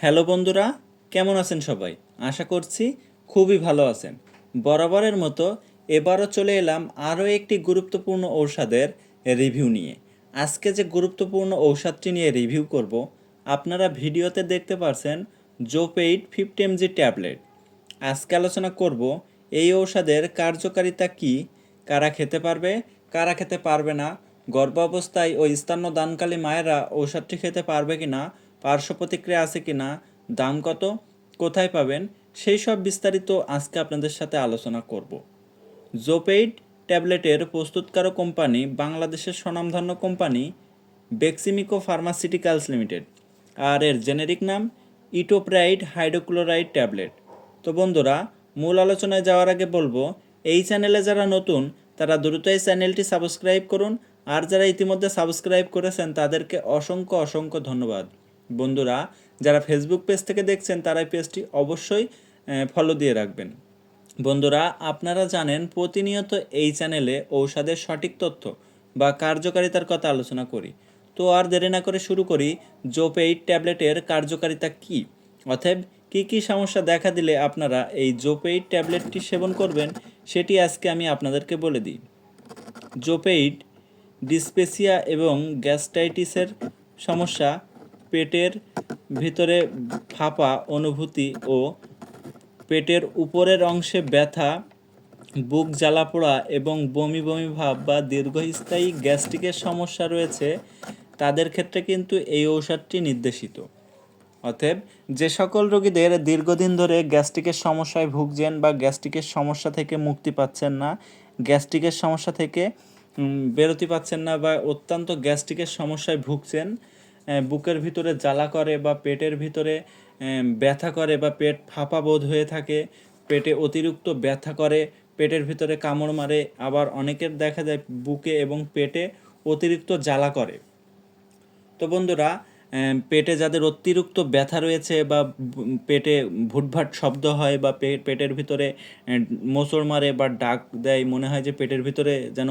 Hello বন্ধুরা, কেমন আছেন সবাই? আশা করছি খুবই ভালো আছেন। বরাবরের মতো এবারও চলে এলাম আরও একটি গুরুত্বপূর্ণ ঔষধের রিভিউ নিয়ে। আজকে যে গুরুত্বপূর্ণ ঔষধটি নিয়ে রিভিউ করব, আপনারা ভিডিওতে দেখতে পারছেন জোপেইড ফিফটি এমজি ট্যাবলেট। আজকে আলোচনা করব এই ঔষধের কার্যকারিতা কি, কারা খেতে পারবে, কারা খেতে পারবে না, গর্ভাবস্থায় ও দানকালী মায়েরা ঔষধটি খেতে পারবে কি না পার্শ্ব প্রতিক্রিয়া আছে কি না, দাম কত, কোথায় পাবেন, সেই সব বিস্তারিত আজকে আপনাদের সাথে আলোচনা করব। জোপেইড ট্যাবলেটের প্রস্তুতকারক কোম্পানি বাংলাদেশের স্বনামধন্য কোম্পানি বেক্সিমিকো ফার্মাসিউটিক্যালস লিমিটেড, আর এর জেনেরিক নাম ইটোপ্রাইড হাইড্রোক্লোরাইড ট্যাবলেট। তো বন্ধুরা, মূল আলোচনায় যাওয়ার আগে বলব, এই চ্যানেলে যারা নতুন, তারা দ্রুত এই চ্যানেলটি সাবস্ক্রাইব করুন, আর যারা ইতিমধ্যে সাবস্ক্রাইব করেছেন, তাদেরকে অসংখ্য অসংখ্য ধন্যবাদ। বন্ধুরা, যারা ফেসবুক পেজ থেকে দেখছেন, তারা এই পেজটি অবশ্যই ফলো দিয়ে রাখবেন। বন্ধুরা, আপনারা জানেন প্রতিনিয়ত এই চ্যানেলে ঔষধের সঠিক তথ্য বা কার্যকারিতার কথা আলোচনা করি। তো আর দেরি না করে শুরু করি জোপেইড ট্যাবলেটের কার্যকারিতা কী? অতএব, কী কী সমস্যা দেখা দিলে আপনারা এই জোপেইড ট্যাবলেটটি সেবন করবেন, সেটি আজকে আমি আপনাদেরকে বলে দিই। জোপেইড ডিসপেসিয়া এবং গ্যাস্ট্রাইটিসের সমস্যা পেটের ভিতরে ফাঁপা অনুভূতি ও পেটের উপরের অংশে ব্যথা, বুক জ্বালা পোড়া এবং বমি বমি ভাব বা দীর্ঘস্থায়ী গ্যাস্ট্রিকের সমস্যা রয়েছে, তাদের ক্ষেত্রে কিন্তু এই ঔষধটি নির্দেশিত। অতএব যে সকল রোগীদের দীর্ঘদিন ধরে গ্যাস্ট্রিকের সমস্যায় ভুগছেন বা গ্যাস্ট্রিকের সমস্যা থেকে মুক্তি পাচ্ছেন না, গ্যাস্ট্রিকের সমস্যা থেকে বেরোতে পাচ্ছেন না বা অত্যন্ত গ্যাস্ট্রিকের সমস্যায় ভুগছেন বুকের ভিতরে জ্বালা করে বা পেটের ভিতরে ব্যথা করে বা পেট ফাঁপা বোধ হয়ে থাকে, পেটে অতিরিক্ত ব্যথা করে, পেটের ভিতরে কামড় মারে, আবার অনেকের দেখা যায় বুকে এবং পেটে অতিরিক্ত জ্বালা করে। তো বন্ধুরা পেটে যাদের অতিরিক্ত ব্যথা রয়েছে বা পেটে ভুটভাট শব্দ হয় বা পেটের ভিতরে মোচড় মারে বা ডাক দেয়, মনে হয় যে পেটের ভিতরে যেন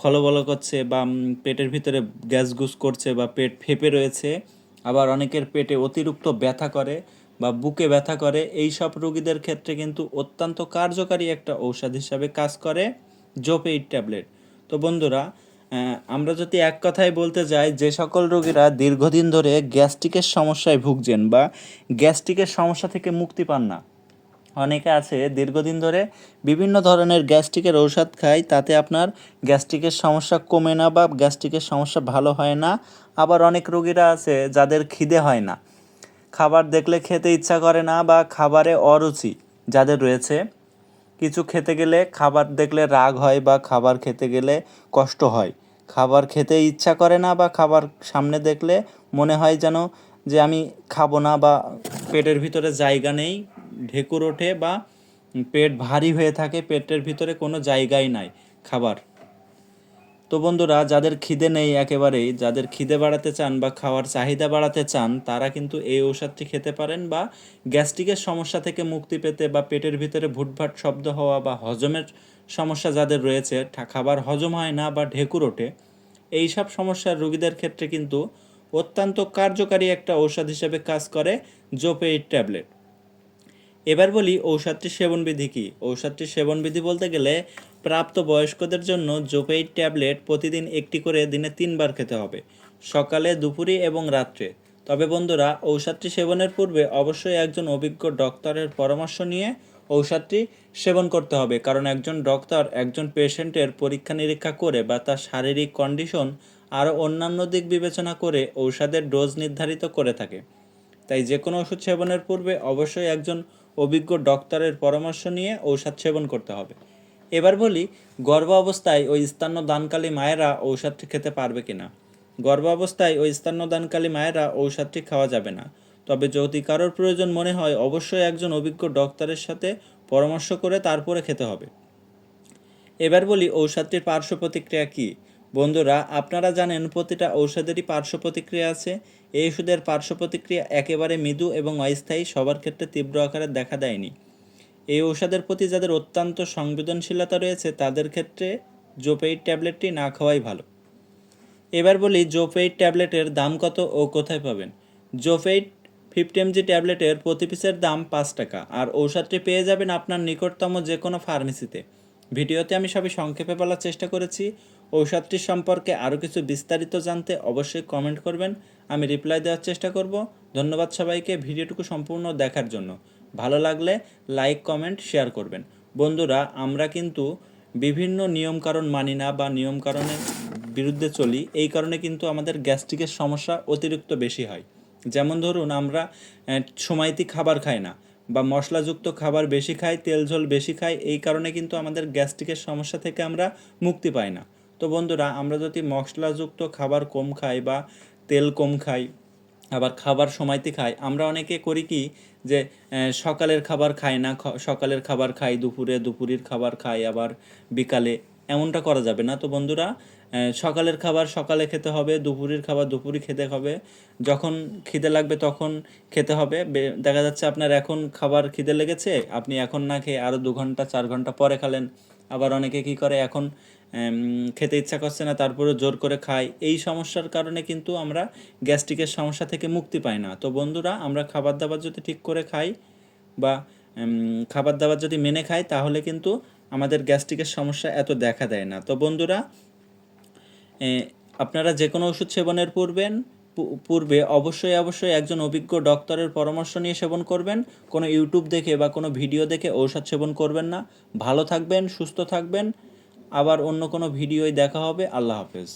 খলবল করছে বা পেটের ভিতরে গ্যাস গুস করছে বা পেট ফেপে রয়েছে, আবার অনেকের পেটে অতিরিক্ত ব্যথা করে বা বুকে ব্যথা করে এই সব রোগীদের ক্ষেত্রে কিন্তু অত্যন্ত কার্যকারী একটা ঔষধ হিসাবে কাজ করে জোপেইড ট্যাবলেট। তো বন্ধুরা আমরা যদি এক কথায় বলতে যাই, যে সকল রোগীরা দীর্ঘদিন ধরে গ্যাস্ট্রিকের সমস্যায় ভুগছেন বা গ্যাস্ট্রিকের সমস্যা থেকে মুক্তি পান না অনেকে আছে, দীর্ঘদিন ধরে বিভিন্ন ধরনের গ্যাস্ট্রিকের ঔষধ খায়, তাতে আপনার গ্যাস্ট্রিকের সমস্যা কমে না বা গ্যাস্ট্রিকের সমস্যা ভালো হয় না। আবার অনেক রোগীরা আছে যাদের খিদে হয় না। খাবার দেখলে খেতে ইচ্ছা করে না বা খাবারে অরুচি যাদের রয়েছে। কিছু খেতে গেলে খাবার দেখলে রাগ হয় বা খাবার খেতে গেলে কষ্ট হয়। খাবার খেতে ইচ্ছা করে না বা খাবার সামনে দেখলে মনে হয় যেন যে আমি খাব না বা পেটের ভিতরে জায়গা নেই। ঢেকুর ওঠে বা পেট ভারী হয়ে থাকে, পেটের ভিতরে কোনো জায়গাই নাই খাবার। তো বন্ধুরা, যাদের খিদে নেই একেবারেই, যাদের খিদে বাড়াতে চান বা খাওয়ার চাহিদা বাড়াতে চান, তারা কিন্তু এই ঔষধটি খেতে পারেন বা গ্যাস্ট্রিকের সমস্যা থেকে মুক্তি পেতে বা পেটের ভিতরে ভুটভাট শব্দ হওয়া বা হজমের সমস্যা যাদের রয়েছে খাবার হজম হয় না বা ঢেকুর ওঠে এই সব সমস্যার রোগীদের ক্ষেত্রে কিন্তু অত্যন্ত কার্যকারী একটা ঔষধ হিসেবে কাজ করে জোপেইড ট্যাবলেট। এবার বলি ঔষধটির সেবনবিধি কী? ঔষধটির সেবনবিধি বলতে গেলে প্রাপ্ত বয়স্কদের জন্য জোপেইড ট্যাবলেট প্রতিদিন একটি করে দিনে তিনবার খেতে হবে, সকালে, দুপুরে এবং রাত্রে। তবে বন্ধুরা, ঔষধটি সেবনের পূর্বে অবশ্যই একজন অভিজ্ঞ ডক্টরের পরামর্শ নিয়ে ঔষধটি সেবন করতে হবে, কারণ একজন ডক্টর একজন পেশেন্টের পরীক্ষা নিরীক্ষা করে বা তার শারীরিক কন্ডিশন আরও অন্যান্য দিক বিবেচনা করে ঔষধের ডোজ নির্ধারিত করে থাকে। তাই যে কোনো ওষুধ সেবনের পূর্বে অবশ্যই একজন অভিজ্ঞ ডক্টরের পরামর্শ নিয়ে ঔষধ সেবন করতে হবে। এবার বলি, গর্ভ অবস্থায় ওই স্তন্য দানকালী মায়েরা ঔষধটি খেতে পারবে কিনা? গর্ভ অবস্থায় ওই স্তন্য দানকালী মায়েরা ঔষধটি খাওয়া যাবে না। তবে যদি কারোর প্রয়োজন মনে হয়, অবশ্যই একজন অভিজ্ঞ ডক্টরের সাথে পরামর্শ করে তারপরে খেতে হবে। এবার বলি, ঔষধটির পার্শ্ব প্রতিক্রিয়া কী? বন্ধুরা, আপনারা জানেন প্রতিটা ঔষধেরই পার্শ্ব প্রতিক্রিয়া আছে। এই ওষুধের পার্শ্ব প্রতিক্রিয়া একেবারে মৃদু এবং অস্থায়ী, সবার ক্ষেত্রে তীব্র আকারে দেখা দেয়নি। এই ঔষধের প্রতি যাদের অত্যন্ত সংবেদনশীলতা রয়েছে, তাদের ক্ষেত্রে জোপেইড ট্যাবলেটটি না খাওয়াই ভালো। এবার বলি জোপেইড ট্যাবলেটের দাম কত ও কোথায় পাবেন? জোপেইড ফিফটি এমজি ট্যাবলেটের প্রতি পিসের দাম পাঁচ টাকা। আর ঔষধটি পেয়ে যাবেন আপনার নিকটতম যে কোনো ফার্মেসিতে। ভিডিওতে আমি সবই সংক্ষেপে বলার চেষ্টা করেছি। ঔষধটির সম্পর্কে আরও কিছু বিস্তারিত জানতে অবশ্যই কমেন্ট করবেন। আমি রিপ্লাই দেওয়ার চেষ্টা করব। ধন্যবাদ সবাইকে ভিডিওটুকু সম্পূর্ণ দেখার জন্য। ভালো লাগলে লাইক কমেন্ট শেয়ার করবেন। বন্ধুরা, আমরা কিন্তু বিভিন্ন নিয়মকানুন মানি না বা নিয়মকানুনের বিরুদ্ধে চলি। এই কারণে কিন্তু আমাদের গ্যাস্ট্রিকের সমস্যা অতিরিক্ত বেশি হয়। যেমন ধরুন, আমরা সময়তি খাবার খাই না বা মশলাযুক্ত খাবার বেশি খাই, তেল ঝোল বেশি খাই, এই কারণে কিন্তু আমাদের গ্যাস্ট্রিকের সমস্যা থেকে আমরা মুক্তি পাই না। তো বন্ধুরা, আমরা যদি মশলাযুক্ত খাবার কম খাই বা তেল কম খাই, আবার খাবার সময়তে খাই, আমরা অনেকে করি কি যে সকালের খাবার খাই না সকালের খাবার খাই, দুপুরে দুপুরের খাবার খাই, আবার বিকালে এমনটা করা যাবে না। তো বন্ধুরা সকালের খাবার সকালে খেতে হবে, দুপুরের খাবার দুপুরে খেতে হবে। যখন খিদে লাগবে তখন খেতে হবে। দেখা যাচ্ছে আপনার এখন খাবার খিদে লেগেছে, আপনি এখন না খেয়ে আরও দু ঘণ্টা, চার ঘণ্টা পরে খালেন। আবার অনেকে কি করে, এখন খেতে ইচ্ছা করছে না তারপরে জোর করে খায় এই সমস্যার কারণে কিন্তু আমরা গ্যাস্ট্রিকের সমস্যা থেকে মুক্তি পাই না। তো বন্ধুরা, আমরা খাবার দাবার যদি ঠিক করে খাই বা খাবার দাবার যদি মেনে খাই, তাহলে কিন্তু আমাদের গ্যাস্ট্রিকের সমস্যা এত দেখা দেয় না। তো বন্ধুরা আপনারা যে কোনো ওষুধ সেবনের পূর্বেন পূর্বে অবশ্যই অবশ্যই একজন অভিজ্ঞ ডক্টরের পরামর্শ নিয়ে সেবন করবেন। কোনো ইউটিউব দেখে বা কোনো ভিডিও দেখে ঔষধ সেবন করবেন না। ভালো থাকবেন, সুস্থ থাকবেন। আবার অন্য কোনো ভিডিওয় দেখা হবে। আল্লাহ হাফেজ।